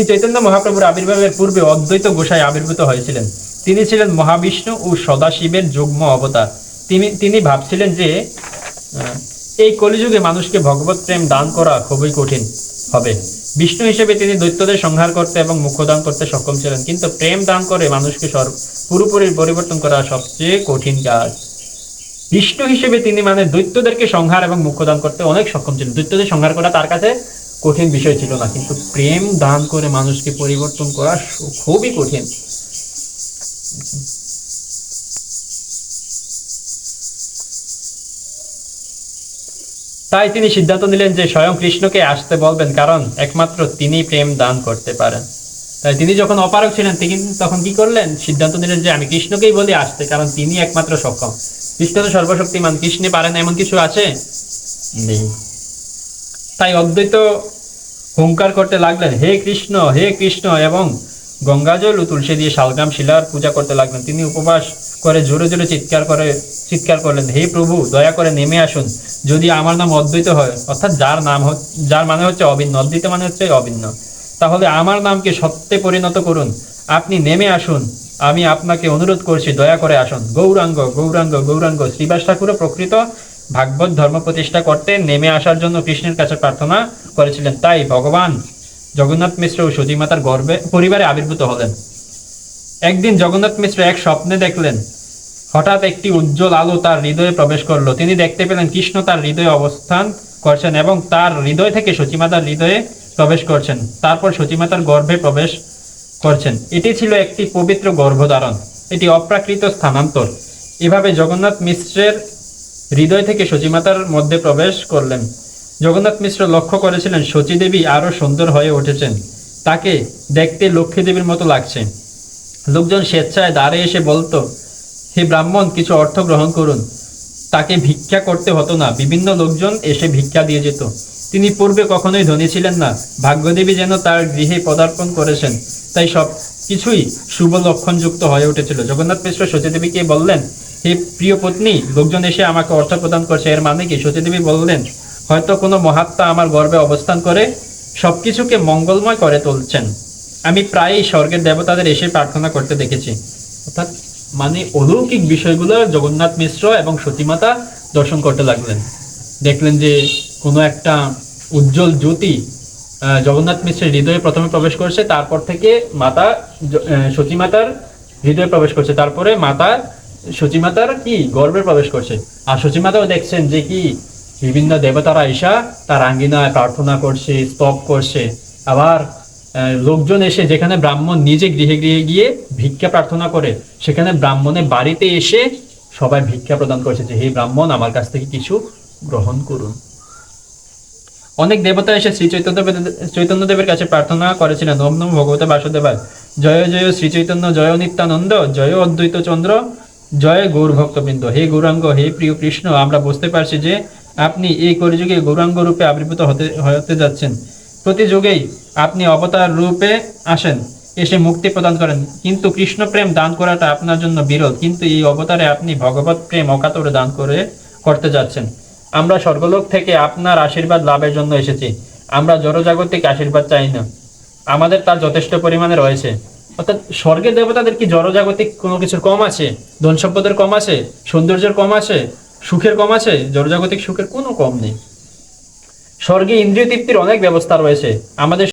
শ্রী চৈতন্য মহাপ্রভুর আবির্ভাবের পূর্বে অদ্বৈত গোসাই আবির্ভূত হয়েছিলেন। তিনি ছিলেন মহাবিষ্ণু ও সদাশিবের যুগ্ম অবতার। তিনি তিনি ভাবছিলেন যে এই কলিযুগে মানুষকে ভগবত প্রেম দান করা খুবই কঠিন হবে। বিষ্ণু হিসেবে তিনি দৈত্যদের সংহার করতে এবং মুখ্যদান করতে সক্ষম ছিলেন। কিন্তু প্রেম দান করে মানুষকে পুরোপুরি পরিবর্তন করা সবচেয়ে কঠিন কাজ। বিষ্ণু হিসেবে তিনি মানে দৈত্যদেরকে সংহার এবং মুখ্যদান করতে অনেক সক্ষম ছিলেন। দৈত্যদের সংহার করা তার কাছে কঠিন বিষয় ছিল না, কিন্তু প্রেম দান করে মানুষকে পরিবর্তন করা খুবই কঠিন। তাই তিনি সিদ্ধান্ত নিলেন যে স্বয়ং কৃষ্ণকে আসতে বলবেন, কারণ একমাত্র তিনি প্রেম দান করতে পারেন। তাই তিনি যখন অপারক ছিলেন, তিনি তখন কি করলেন? সিদ্ধান্ত নিলেন যে আমি কৃষ্ণকেই বলি আসতে, কারণ তিনি একমাত্র সক্ষম। কৃষ্ণ তো সর্বশক্তিমান, কৃষ্ণে পারেন এমন কিছু আছে? নেই। তাই অদ্বৈত হুঙ্কার করতে লাগলেন, হে কৃষ্ণ হে কৃষ্ণ, এবং গঙ্গাজল ও তুলসী দিয়ে শালগ্রাম শিলার পূজা করতে লাগলেন। তিনি উপবাস করে জোরে জোরে চিৎকার করে, চিৎকার করলেন, হে প্রভু, দয়া করে নেমে আসুন। যদি আমার নাম অদ্বৈত হয়, অর্থাৎ যার নাম যার মানে হচ্ছে অভিন্ন, অদ্বৈত মানে হচ্ছে অভিন্ন, তাহলে আমার নামকে সত্যে পরিণত করুন। আপনি নেমে আসুন। আমি আপনাকে অনুরোধ করছি, দয়া করে আসুন। গৌরাঙ্গ গৌরাঙ্গ গৌরাঙ্গ, শ্রীবাস ঠাকুরও প্রকৃত ভাগবত ধর্ম প্রতিষ্ঠা করতে নেমে আসার জন্য কৃষ্ণের কাছে প্রার্থনা করেছিলেন। তাই ভগবান জগন্নাথ মিশ্র ও সতীমাতার গর্বে পরিবারে আবির্ভূত হলেন। একদিন জগন্নাথ মিশ্র এক স্বপ্নে দেখলেন, হঠাৎ একটি উজ্জ্বল আলো তার হৃদয়ে প্রবেশ করল। তিনি দেখতে পেলেন কৃষ্ণ তার হৃদয়ে অবস্থান করছেন এবং তার হৃদয় থেকে সচিমাতার হৃদয়ে প্রবেশ করছেন। তারপর সচিমাতার গর্ভে প্রবেশ করছেন। এটি ছিল একটি পবিত্র গর্ভধারণ। এটি অপ্রাকৃত স্থানান্তর। এভাবে জগন্নাথ মিশ্রের হৃদয় থেকে সচিমাতার মধ্যে প্রবেশ করলেন। জগন্নাথ মিশ্র লক্ষ্য করেছিলেন সতীদেবী আরও সুন্দর হয়ে উঠেছেন। তাকে দেখতে লক্ষ্মী দেবীর মতো লাগছে। লোকজন স্বেচ্ছায় দাঁড়ে এসে বলতো, হে ব্রাহ্মণ, কিছু অর্থ গ্রহণ করুন। তাকে ভিক্ষা করতে হতো না। বিভিন্ন লোকজন এসে ভিক্ষা দিয়ে যেত। তিনি পূর্বে কখনোই ধনী ছিলেন না। ভাগ্যদেবী যেন তার গৃহে পদার্পণ করেছেন। তাই সব কিছুই শুভ লক্ষণযুক্ত হয়ে উঠেছিল। জগন্নাথ মিশ্র সতীদেবীকে বললেন হে প্রিয় পত্নী, লোকজন এসে আমাকে অর্থ প্রদান করছে। এর মানে কি? সতীদেবী বললেন, হয়তো কোনো মহাত্মা আমার গর্বে অবস্থান করে, সবকিছুকে মঙ্গলময় করে তুলছেন। আমি প্রায়ই স্বর্গের দেবতাদের এসে প্রার্থনা করতে দেখেছি। অর্থাৎ মানে অলৌকিক বিষয়গুলো জগন্নাথ মিশ্র এবং সতীমাতা দর্শন করতে লাগলেন। দেখলেন যে কোনো একটা উজ্জ্বল জ্যোতি জগন্নাথ মিশ্রের হৃদয়ে প্রথমে প্রবেশ করছে, তারপর থেকে মাতা সতীমাতার হৃদয়ে প্রবেশ করছে। তারপরে মাতা সতীমাতার কি গর্বে প্রবেশ করছে? আর সতীমাতাও দেখছেন যে কি, বিভিন্ন দেবতারা ঈশা তার আঙ্গিনায় প্রার্থনা করছে, স্তব করছে। আবার লোকজন এসে যেখানে ব্রাহ্মণ নিজে গৃহে গৃহে গিয়ে ভিক্ষা প্রার্থনা করে, সেখানে ব্রাহ্মণের বাড়িতে এসে সবাই ভিক্ষা প্রদান করছে যে, হে ব্রাহ্মণ, আমার কাছ থেকে কিছু গ্রহণ করুন। অনেক দেবতা এসে শ্রী চৈতন্য চৈতন্যদেবের কাছে প্রার্থনা করেছিলেন। ওম নম ভগবতে বাসুদেবায়। জয় জয় শ্রী চৈতন্য জয় নিত্যানন্দ, জয় অদ্বৈত চন্দ্র জয় গৌর ভক্তবৃন্দ। হে গৌরাঙ্গ, হে প্রিয় কৃষ্ণ, আমরা বুঝতে পারছি যে আপনি এই কলিযুগে গৌরাঙ্গ রূপে আবির্ভূত হতে হতে যাচ্ছেন। প্রতি যুগেই আপনি অবতার রূপে আসেন, এসে মুক্তি প্রদান করেন। কিন্তু কৃষ্ণ প্রেম দান করাটা আপনার জন্য বিরল কিন্তু এই অবতারে আপনি ভগবত প্রেম অকাতরে দান করে, করতে যাচ্ছেন। আমরা স্বর্গলোক থেকে আপনার আশীর্বাদ লাভের জন্য এসেছি। আমরা জড়জাগতিক আশীর্বাদ চাই না। আমাদের তার যথেষ্ট পরিমাণে রয়েছে। অর্থাৎ স্বর্গের দেবতাদের কি জড়জাগতিক কোনো কিছুর কম আছে? ধন সম্পদের কম আছে? সৌন্দর্যের কম আছে? সুখের কম আছে? জড়জাগতিক সুখের কোনো কম নেই। স্বর্গে ইন্দ্রিয় তৃপ্তির অনেক ব্যবস্থা রয়েছে। আমাদের